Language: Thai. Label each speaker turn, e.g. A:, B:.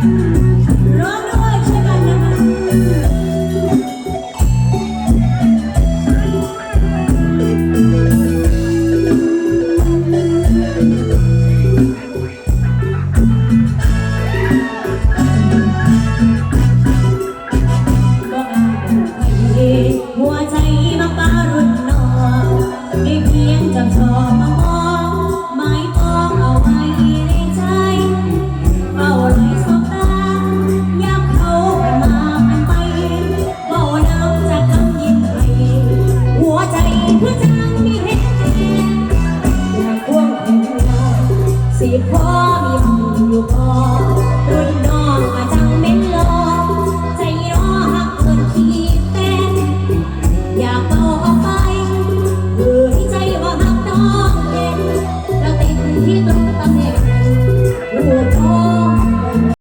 A: Thank you. สีพ่อมี